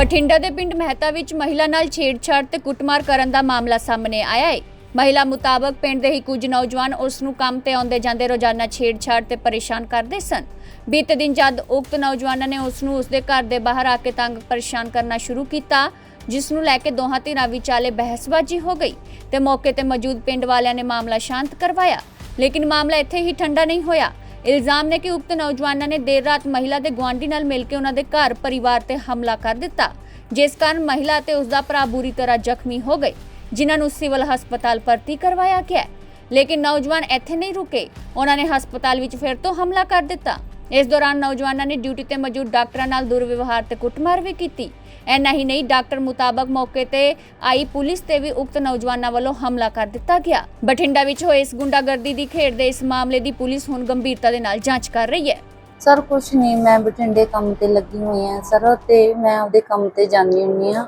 ਬਠਿੰਡਾ ਦੇ ਪਿੰਡ ਮਹਿਤਾ ਵਿੱਚ ਮਹਿਲਾ ਨਾਲ ਛੇੜਛਾੜ ਤੇ ਕੁੱਟਮਾਰ ਕਰਨ ਦਾ ਮਾਮਲਾ ਸਾਹਮਣੇ ਆਇਆ ਹੈ। ਮਹਿਲਾ ਮੁਤਾਬਕ ਪਿੰਡ ਦੇ ਹੀ ਕੁਝ ਨੌਜਵਾਨ ਉਸ ਨੂੰ ਕੰਮ ਤੇ ਆਉਂਦੇ ਜਾਂਦੇ ਰੋਜ਼ਾਨਾ ਛੇੜਛਾੜ ਤੇ ਪਰੇਸ਼ਾਨ ਕਰਦੇ ਸਨ। ਬੀਤੇ ਦਿਨ ਜਦ ਉਕਤ ਨੌਜਵਾਨਾਂ ਨੇ ਉਸ ਨੂੰ ਉਸਦੇ ਘਰ ਦੇ ਬਾਹਰ ਆ ਕੇ ਤੰਗ ਪਰੇਸ਼ਾਨ ਕਰਨਾ ਸ਼ੁਰੂ ਕੀਤਾ, ਜਿਸ ਨੂੰ ਲੈ ਕੇ ਦੋਹਾਂ ਧਿਰਾਂ ਵਿਚਾਲੇ ਬਹਿਸਬਾਜ਼ੀ ਹੋ ਗਈ ਤੇ ਮੌਕੇ ਤੇ ਮੌਜੂਦ ਪਿੰਡ ਵਾਲਿਆਂ ਨੇ ਮਾਮਲਾ ਸ਼ਾਂਤ ਕਰਵਾਇਆ। ਲੇਕਿਨ ਮਾਮਲਾ ਇੱਥੇ ਹੀ ਠੰਡਾ ਨਹੀਂ ਹੋਇਆ। ਇਲਜ਼ਾਮ ਨੇ ਕਿ ਉਕਤ ਨੌਜਵਾਨਾਂ ਨੇ ਦੇਰ ਰਾਤ ਮਹਿਲਾ ਦੇ ਗੁਆਂਢੀ ਨਾਲ ਮਿਲ ਕੇ ਉਹਨਾਂ ਦੇ ਘਰ ਪਰਿਵਾਰ ਤੇ ਹਮਲਾ ਕਰ ਦਿੱਤਾ, ਜਿਸ ਕਾਰਨ ਮਹਿਲਾ ਤੇ ਉਸ ਦਾ ਭਰਾ ਬੁਰੀ ਤਰ੍ਹਾਂ ਜ਼ਖਮੀ ਹੋ ਗਏ, ਜਿਨ੍ਹਾਂ ਨੂੰ ਸਿਵਲ ਹਸਪਤਾਲ ਭਰਤੀ ਕਰਵਾਇਆ ਗਿਆ ਲੇਕਿਨ ਨੌਜਵਾਨ ਇੱਥੇ ਨਹੀਂ ਰੁਕੇ, ਉਹਨਾਂ ਨੇ ਹਸਪਤਾਲ ਵਿੱਚ ਫਿਰ ਤੋਂ ਹਮਲਾ ਕਰ ਦਿੱਤਾ। ਇਸ ਦੌਰਾਨ ਨੌਜਵਾਨਾਂ ਨੇ ਡਿਊਟੀ ਤੇ ਮੌਜੂਦ ਡਾਕਟਰਾਂ ਨਾਲ ਦੁਰਵਿਵਹਾਰ ਤੇ ਕੁੱਟਮਾਰ ਵੀ ਕੀਤੀ। ਐਨਾ ਹੀ ਨਹੀਂ, ਡਾਕਟਰ ਮੁਤਾਬਕ ਮੌਕੇ ਤੇ ਆਈ ਪੁਲਿਸ ਤੇ ਵੀ ਉਕਤ ਨੌਜਵਾਨਾਂ ਵੱਲੋਂ ਹਮਲਾ ਕਰ ਦਿੱਤਾ ਗਿਆ। ਬਠਿੰਡਾ ਵਿੱਚ ਹੋਏ ਇਸ ਗੁੰਡਾਗਰਦੀ ਦੀ ਖੇਡ ਦੇ ਇਸ ਮਾਮਲੇ ਦੀ ਪੁਲਿਸ ਹੁਣ ਗੰਭੀਰਤਾ ਦੇ ਨਾਲ ਜਾਂਚ ਕਰ ਰਹੀ ਹੈ। ਸਰ, ਕੁਛ ਨਹੀਂ, ਮੈਂ ਬਠਿੰਡੇ ਕੰਮ ਤੇ ਲੱਗੀ ਹੋਈ ਹਾਂ ਸਰ ਤੇ ਮੈਂ ਆਪਦੇ ਕੰਮ ਤੇ ਜਾਂਦੀ ਹੁੰਦੀ ਹਾਂ।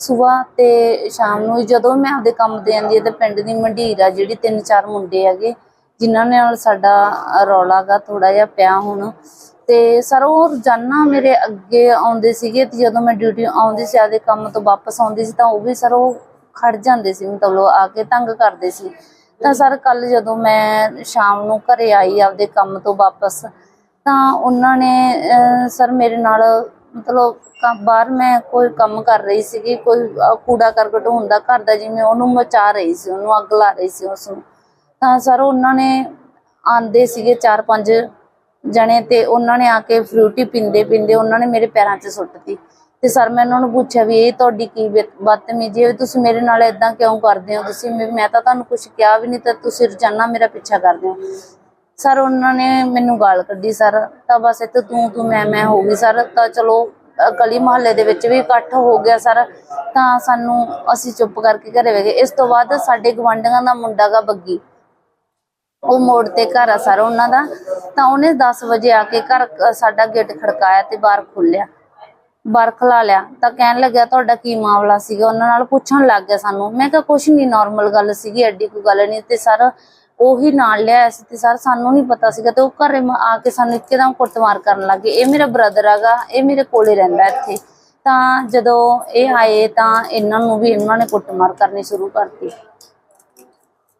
ਸਵੇਰ ਤੇ ਸ਼ਾਮ ਨੂੰ ਜਦੋਂ ਮੈਂ ਆਪਦੇ ਕੰਮ ਤੇ ਜਾਂਦੀ ਹਾਂ ਤੇ ਪਿੰਡ ਦੀ ਮੰਡੀਰ ਆ, ਜਿਹੜੀ ਤਿੰਨ ਚਾਰ ਮੁੰਡੇ ਹੈਗੇ ਜਿਨ੍ਹਾਂ ਨਾਲ ਸਾਡਾ ਰੌਲਾ ਗਾ ਥੋੜਾ ਜਿਹਾ ਪਿਆ ਹੁਣ। ਤੇ ਸਰ, ਉਹ ਰੋਜ਼ਾਨਾ ਮੇਰੇ ਅੱਗੇ ਆਉਂਦੇ ਸੀਗੇ ਤੇ ਜਦੋਂ ਮੈਂ ਡਿਊਟੀ ਆਉਂਦੀ ਸੀ, ਆਪਦੇ ਕੰਮ ਤੋਂ ਵਾਪਸ ਆਉਂਦੀ ਸੀ, ਤਾਂ ਉਹ ਵੀ ਸਰ, ਉਹ ਖੜ ਜਾਂਦੇ ਸੀ, ਮਤਲਬ ਆ ਕੇ ਤੰਗ ਕਰਦੇ ਸੀ। ਤਾਂ ਸਰ ਕੱਲ ਜਦੋਂ ਮੈਂ ਸ਼ਾਮ ਨੂੰ ਘਰੇ ਆਈ ਆਪਦੇ ਕੰਮ ਤੋਂ ਵਾਪਸ, ਤਾਂ ਉਹਨਾਂ ਨੇ ਸਰ, ਮੇਰੇ ਨਾਲ ਮਤਲਬ ਬਾਹਰ ਮੈਂ ਕੋਈ ਕੰਮ ਕਰ ਰਹੀ ਸੀਗੀ, ਕੋਈ ਕੂੜਾ ਕਰਕਟ ਹੁੰਦਾ ਘਰ ਦਾ, ਜਿਵੇਂ ਉਹਨੂੰ ਮਚਾ ਰਹੀ ਸੀ, ਉਹਨੂੰ ਅੱਗ ਲਾ ਰਹੀ ਸੀ ਉਸ ਨੂੰ। ਤਾਂ ਸਰ ਉਹਨਾਂ ਨੇ ਆਂਦੇ ਸੀਗੇ ਚਾਰ ਪੰਜ ਜਣੇ ਤੇ ਉਹਨਾਂ ਨੇ ਆ ਕੇ ਫਰੂਟੀ ਪਿੰਦੇ ਪਿੰਦੇ ਉਹਨਾਂ ਨੇ ਮੇਰੇ ਪੈਰਾਂ 'ਚ ਸੁੱਟਤੀ ਤੇ। ਸਰ ਮੈਂ ਉਹਨਾਂ ਨੂੰ ਪੁੱਛਿਆ ਵੀ ਇਹ ਤੁਹਾਡੀ ਕੀ ਬਦ- ਬਦਤਮੀਜ਼ੀ ਹੈ ਵੀ ਤੁਸੀਂ ਮੇਰੇ ਨਾਲ ਇਦਾਂ ਕਿਉਂ ਕਰਦੇ ਹੋ? ਤੁਸੀਂ ਮੈਂ ਮੈਂ ਤਾਂ ਤੁਹਾਨੂੰ ਕੁਝ ਕਿਹਾ ਵੀ ਨਹੀਂ ਤਾਂ ਤੁਸੀਂ ਰੋਜ਼ਾਨਾ ਮੇਰਾ ਪਿੱਛਾ ਕਰਦੇ ਹੋ। ਸਰ ਉਹਨਾਂ ਨੇ ਮੈਨੂੰ ਗਾਲ ਕੱਢੀ ਸਰ ਤਾਂ ਬਸ ਇੱਥੇ ਤੂੰ ਤੂੰ ਮੈਂ ਮੈਂ ਹੋ ਗਈ। ਸਰ ਤਾਂ ਚਲੋ ਅ, ਗਲੀ ਮੁਹੱਲੇ ਦੇ ਵਿੱਚ ਵੀ ਇਕੱਠ ਹੋ ਗਿਆ ਸਰ। ਤਾਂ ਸਾਨੂੰ ਅਸੀਂ ਚੁੱਪ ਕਰਕੇ ਘਰੇ ਵੇ ਗਏ। ਇਸ ਤੋਂ ਬਾਅਦ ਸਾਡੇ ਗਵਾਂਢੀਆਂ ਦਾ ਮੁੰਡਾ ਗਾ ਬੱਗੀ। ਉਹ ਮੋੜ ਤੇ ਘਰ ਆ ਸਰ ਉਹਨਾਂ ਦਾ। ਤਾਂ ਉਹਨੇ 10 ਵਜੇ ਆ ਕੇ ਘਰ ਸਾਡਾ ਗੇਟ ਖੜਕਾਇਆ ਤੇ ਬਾਹਰ ਖੋਲਿਆ ਬਾਹਰ ਖਲਾ ਲਿਆ। ਤਾਂ ਕਹਿਣ ਲੱਗਿਆ, ਤੁਹਾਡਾ ਕੀ ਮਾਮਲਾ ਸੀਗਾ? ਉਹਨਾਂ ਨਾਲ ਪੁੱਛਣ ਲੱਗ ਗਿਆ ਸਾਨੂੰ। ਮੈਂ ਕਿਹਾ, ਕੁਛ ਨਹੀਂ ਨਾਰਮਲ ਗੱਲ ਸੀਗੀ, ਐਡੀ ਕੋਈ ਗੱਲ ਨਹੀਂ ਤੇ ਸਰ ਉਹੀ ਨਾਲ ਲਿਆ ਸੀ ਤੇ ਸਰ ਸਾਨੂੰ ਨਹੀਂ ਪਤਾ ਸੀਗਾ ਤੇ ਉਹ ਘਰੇ ਆ ਕੇ ਸਾਨੂੰ ਇੱਕਦਮ ਕੁੱਟਮਾਰ ਕਰਨ ਲੱਗੇ ਇਹ ਮੇਰਾ ਬ੍ਰਦਰ ਹੈਗਾ, ਇਹ ਮੇਰੇ ਕੋਲੇ ਰਹਿੰਦਾ ਇੱਥੇ। ਤਾਂ ਜਦੋਂ ਇਹ ਆਏ ਤਾਂ ਇਹਨਾਂ ਨੂੰ ਵੀ ਇਹਨਾਂ ਨੇ ਕੁੱਟਮਾਰ ਕਰਨੀ ਸ਼ੁਰੂ ਕਰਤੀ।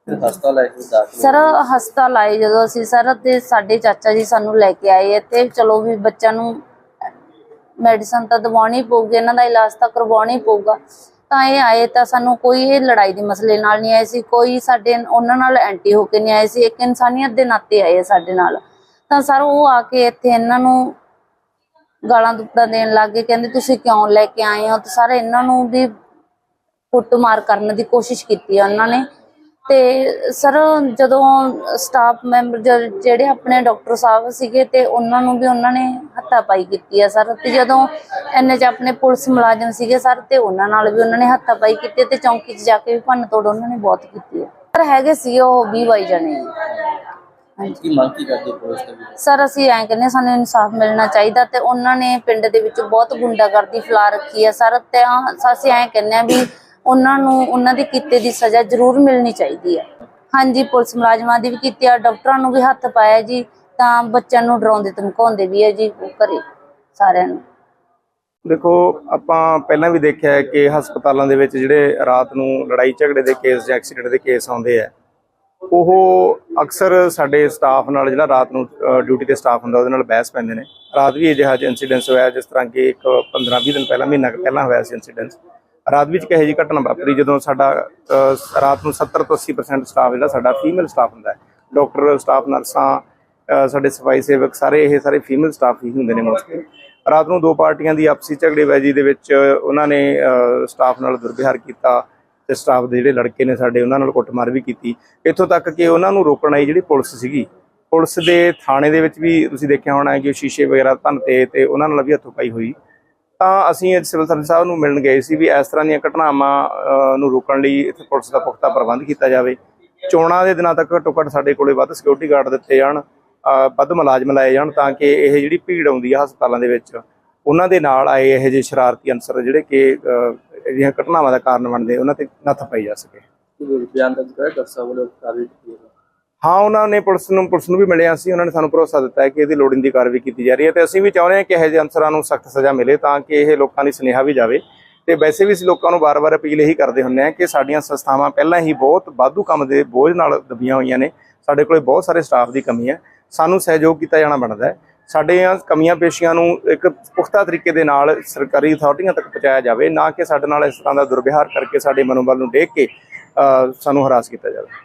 ਫਿਰ ਹਸਪਤਾਲ ਲੈ ਕੇ ਦਾਖਲ ਸਰ ਹਸਪਤਾਲ ਆਏ ਜਦੋਂ ਅਸੀਂ ਸਰ ਤੇ ਸਾਡੇ ਚਾਚਾ ਜੀ ਸਾਨੂੰ ਲੈ ਕੇ ਆਏ ਤੇ ਚਲੋ ਵੀ ਬੱਚਾ ਨੂੰ ਮੈਡੀਸਨ ਤਾਂ ਦਵਾਉਣੀ ਪਊਗੀ ਇਹਨਾਂ ਦਾ ਇਲਾਜ ਤਾਂ ਕਰਵਾਉਣਾ ਪਊਗਾ। ਤਾਂ ਇਹ ਆਏ ਤਾਂ ਸਾਨੂੰ ਕੋਈ ਇਹ ਲੜਾਈ ਦੇ ਮਸਲੇ ਨਾਲ ਨਹੀਂ ਆਏ ਸੀ ਕੋਈ ਸਾਡੇ ਉਹਨਾਂ ਨਾਲ ਐਂਟੀ ਹੋ ਕੇ ਨਹੀਂ ਆਏ ਸੀ ਇੱਕ ਇਨਸਾਨੀਅਤ ਦੇ ਨਾਤੇ ਆਏ ਆ ਸਾਡੇ ਨਾਲ। ਤਾਂ ਸਰ ਉਹ ਆ ਕੇ ਇੱਥੇ ਇਹਨਾਂ ਨੂੰ ਗਾਲਾਂ ਦੁੱਪੜਾ ਦੇਣ ਲੱਗੇ ਕਹਿੰਦੇ ਤੁਸੀਂ ਕਿਉਂ ਲੈ ਕੇ ਆਏ ਹੋ? ਤੇ ਸਾਰੇ ਇਹਨਾਂ ਨੂੰ ਵੀ ਕੁੱਟਮਾਰ ਕਰਨ ਦੀ ਕੋਸ਼ਿਸ਼ ਕੀਤੀ ਆ ਉਹਨਾਂ ਨੇ। ਤੇ ਸਰ ਜਦੋਂ ਸਟਾਫ ਮੈਂਬਰ ਜਿਹੜੇ ਆਪਣੇ ਡਾਕਟਰ ਸਾਹਿਬ ਸੀਗੇ ਤੇ ਉਹਨਾਂ ਨੂੰ ਵੀ ਉਹਨਾਂ ਨੇ ਹੱਥਾਪਾਈ ਕੀਤੀ ਆ ਸਰ ਤੇ ਜਦੋਂ ਐਨੇ ਚ ਆਪਣੇ ਪੁਲਿਸ ਮੁਲਾਜ਼ਮ ਸੀਗੇ ਸਰ ਤੇ ਉਹਨਾਂ ਨਾਲ ਵੀ ਉਹਨਾਂ ਨੇ ਹੱਥਾਪਾਈ ਕੀਤੀ ਤੇ ਚੌਂਕੀ 'ਚ ਜਾ ਕੇ ਵੀ ਭੰਨ ਤੋੜ ਉਹਨਾਂ ਨੇ ਬਹੁਤ ਕੀਤੀ ਆ। ਪਰ ਹੈਗੇ ਸੀ ਉਹ 20 ਬਾਈ ਜਣੇ। ਹਾਂਜੀ। ਮੰਗ ਕੀ ਕਰਦੇ ਪੁਲਿਸ ਸਰ ਅਸੀਂ ਐਂ ਕਹਿੰਦੇ ਸਾਨੂੰ ਇਨਸਾਫ ਮਿਲਣਾ ਚਾਹੀਦਾ ਤੇ ਉਹਨਾਂ ਨੇ ਪਿੰਡ ਦੇ ਵਿੱਚ ਬਹੁਤ ਗੁੰਡਾਗਰਦੀ ਫੈਲਾ ਰੱਖੀ ਹੈ ਸਰ ਤੇ ਆ- ਅਸੀਂ ਐਂ ਕਹਿੰਦੇ ਆ ਵੀ ਉਹਨਾਂ ਨੂੰ, ਉਹਨਾਂ ਦੇ ਕੀਤੇ ਦੀ ਸਜ਼ਾ ਜ਼ਰੂਰ ਮਿਲਣੀ ਚਾਹੀਦੀ ਹੈ। ਹਾਂਜੀ, ਪੁਲਿਸ ਮੁਲਾਜ਼ਮਾਂ ਦੀ ਵੀ ਕੀਤੀ ਆ, ਡਾਕਟਰਾਂ ਨੂੰ ਵੀ ਹੱਥ ਪਾਇਆ ਜੀ, ਤਾਂ ਬੱਚਿਆਂ ਨੂੰ ਡਰਾਉਂਦੇ, ਧਮਕਾਉਂਦੇ ਵੀ ਹੈ ਜੀ, ਉਹ ਘਰੇ, ਸਾਰਿਆਂ ਨੂੰ। ਦੇਖੋ, ਆਪਾਂ ਪਹਿਲਾਂ ਵੀ ਦੇਖਿਆ ਹੈ ਕਿ ਹਸਪਤਾਲਾਂ ਦੇ ਵਿੱਚ ਜਿਹੜੇ ਰਾਤ ਨੂੰ ਲੜਾਈ ਝਗੜੇ ਦੇ ਕੇਸ ਜਾਂ ਐਕਸੀਡੈਂਟ ਦੇ ਕੇਸ ਆਉਂਦੇ ਆ, ਉਹ ਅਕਸਰ ਸਾਡੇ ਸਟਾਫ ਨਾਲ ਜਿਹੜਾ ਰਾਤ ਨੂੰ ਡਿਊਟੀ ਤੇ ਸਟਾਫ ਹੁੰਦਾ, ਉਹਦੇ ਨਾਲ ਬਹਿਸ ਪੈਂਦੇ ਨੇ। ਰਾਤ ਵੀ ਅਜਿਹਾ ਇਨਸੀਡੈਂਸ ਹੋਇਆ, ਜਿਸ ਤਰ੍ਹਾਂ ਕਿ ਇੱਕ 15-20 ਦਿਨ ਪਹਿਲਾਂ, ਮਹੀਨਾ ਕੁ ਪਹਿਲਾਂ ਹੋਇਆ ਸੀ ਇਨਸੀਡੈਂਸ ਰਾਤ ਵਿੱਚ ਕਹੇ ਜੀ ਘਟਨਾ ਵਾਪਰੀ? ਜਦੋਂ ਸਾਡਾ ਰਾਤ ਨੂੰ 70 ਤੋਂ 80% ਸਟਾਫ ਜਿਹੜਾ ਸਾਡਾ ਫੀਮੇਲ ਸਟਾਫ ਹੁੰਦਾ ਹੈ। ਡਾਕਟਰ ਸਟਾਫ ਨਰਸਾਂ ਸਾਡੇ ਸਫ਼ਾਈ ਸੇਵਕ ਸਾਰੇ ਇਹ ਸਾਰੇ ਫੀਮੇਲ ਸਟਾਫ ਹੀ ਹੁੰਦੇ ਨੇ ਮੋਸਟਲੀ ਰਾਤ ਨੂੰ ਦੋ ਪਾਰਟੀਆਂ ਦੀ ਆਪਸੀ ਝਗੜੇਬਾਜ਼ੀ ਦੇ ਵਿੱਚ ਉਹਨਾਂ ਨੇ ਸਟਾਫ ਨਾਲ ਦੁਰਵਿਹਾਰ ਕੀਤਾ ਤੇ ਸਟਾਫ ਦੇ ਜਿਹੜੇ ਲੜਕੇ ਨੇ ਸਾਡੇ ਉਹਨਾਂ ਨਾਲ ਕੁੱਟਮਾਰ ਵੀ ਕੀਤੀ। ਇੱਥੋਂ ਤੱਕ ਕਿ ਉਹਨਾਂ ਨੂੰ ਰੋਕਣ ਆਈ ਜਿਹੜੀ ਪੁਲਿਸ ਸੀਗੀ। ਪੁਲਿਸ ਦੇ ਥਾਣੇ ਦੇ ਵਿੱਚ ਵੀ ਤੁਸੀਂ ਦੇਖਿਆ ਹੋਣਾ ਕਿ ਸ਼ੀਸ਼ੇ ਵਗੈਰਾ ਭੰਨਤੇ ਤੇ ਉਹਨਾਂ ਨਾਲ ਵੀ ਹੱਥੋਂ ਪਾਈ ਹੋਈ। ਤਾਂ ਅਸੀਂ ਅੱਜ ਸਿਵਲ ਸਰਜਨ ਸਾਹਿਬ ਨੂੰ ਮਿਲਣ ਗਏ ਸੀ ਵੀ ਇਸ ਤਰ੍ਹਾਂ ਦੀਆਂ ਘਟਨਾਵਾਂ ਨੂੰ ਰੋਕਣ ਲਈ ਇੱਥੇ ਪੁਲਿਸ ਦਾ ਪੁਖਤਾ ਪ੍ਰਬੰਧ ਕੀਤਾ ਜਾਵੇ। ਚੋਣਾਂ ਦੇ ਦਿਨਾਂ ਤੱਕ ਘੱਟੋ ਘੱਟ ਸਾਡੇ ਕੋਲੇ ਵੱਧ ਸਿਕਿਉਰਿਟੀ ਗਾਰਡ ਦਿੱਤੇ ਜਾਣ ਵੱਧ ਮੁਲਾਜ਼ਮ ਲਾਏ ਜਾਣ ਤਾਂ ਕਿ ਇਹ ਜਿਹੜੀ ਭੀੜ ਆਉਂਦੀ ਆ ਹਸਪਤਾਲਾਂ ਦੇ ਵਿੱਚ ਉਹਨਾਂ ਦੇ ਨਾਲ ਆਏ ਇਹੋ ਜਿਹੇ ਸ਼ਰਾਰਤੀ ਅਨਸਰ ਜਿਹੜੇ ਕਿ ਅਹ, ਘਟਨਾਵਾਂ ਦਾ ਕਾਰਨ ਬਣਦੇ ਉਹਨਾਂ ਤੇ ਨੱਥ ਪਾਈ ਜਾ ਸਕੇ। ਬਿਆਨ ਦਰਜ ਕਰਿਆ ਡਾਕਟਰ ਸਾਹਿਬ ਵੱਲੋਂ ਕਾਰਵਾਈ ਕੀਤੀ ਹਾਂ, ਉਹਨਾਂ ਨੇ ਪੁਲਿਸ ਨੂੰ ਪੁਲਿਸ ਨੂੰ ਵੀ ਮਿਲਿਆ ਸੀ, ਉਹਨਾਂ ਨੇ ਸਾਨੂੰ ਭਰੋਸਾ ਦਿੱਤਾ ਹੈ ਕਿ ਇਹਦੀ ਲੋੜੀਂਦੀ ਕਾਰਵਾਈ ਕੀਤੀ ਜਾ ਰਹੀ ਹੈ ਤੇ ਅਸੀਂ ਵੀ ਚਾਹੁੰਦੇ ਹਾਂ ਕਿ ਇਹੋ ਜਿਹੇ ਅਨਸਰਾਂ ਨੂੰ ਸਖਤ ਸਜ਼ਾ ਮਿਲੇ ਤਾਂ ਕਿ ਇਹ ਲੋਕਾਂ ਲਈ ਸੁਨੇਹਾ ਵੀ ਜਾਵੇ। ਤੇ ਵੈਸੇ ਵੀ ਅਸੀਂ ਲੋਕਾਂ ਨੂੰ ਵਾਰ-ਵਾਰ ਅਪੀਲ ਇਹੀ ਕਰਦੇ ਹੁੰਦੇ ਹਾਂ ਕਿ ਸਾਡੀਆਂ ਸੰਸਥਾਵਾਂ ਪਹਿਲਾਂ ਹੀ ਬਹੁਤ ਵਾਧੂ ਕੰਮ ਦੇ ਬੋਝ ਨਾਲ ਦਬੀਆਂ ਹੋਈਆਂ ਨੇ। ਸਾਡੇ ਕੋਲੇ ਬਹੁਤ ਸਾਰੇ ਸਟਾਫ ਦੀ ਕਮੀ ਹੈ। ਸਾਨੂੰ ਸਹਿਯੋਗ ਕੀਤਾ ਜਾਣਾ ਬਣਦਾ ਹੈ। ਸਾਡੀਆਂ ਕਮੀਆਂ ਪੇਸ਼ੀਆਂ ਨੂੰ ਇੱਕ ਪੁਖਤਾ ਤਰੀਕੇ ਦੇ ਨਾਲ ਸਰਕਾਰੀ ਅਥਾਰਟੀਆਂ ਤੱਕ ਪਹੁੰਚਾਇਆ ਜਾਵੇ, ਨਾ ਕਿ ਸਾਡੇ ਨਾਲ ਇਸ ਤਰ੍ਹਾਂ ਦਾ ਦੁਰਵਿਹਾਰ ਕਰਕੇ ਸਾਡੇ ਮਨੋਬਲ ਨੂੰ ਡੇਕ ਕੇ ਸਾਨੂੰ ਹਰਾਸ ਕੀਤਾ ਜਾਵੇ।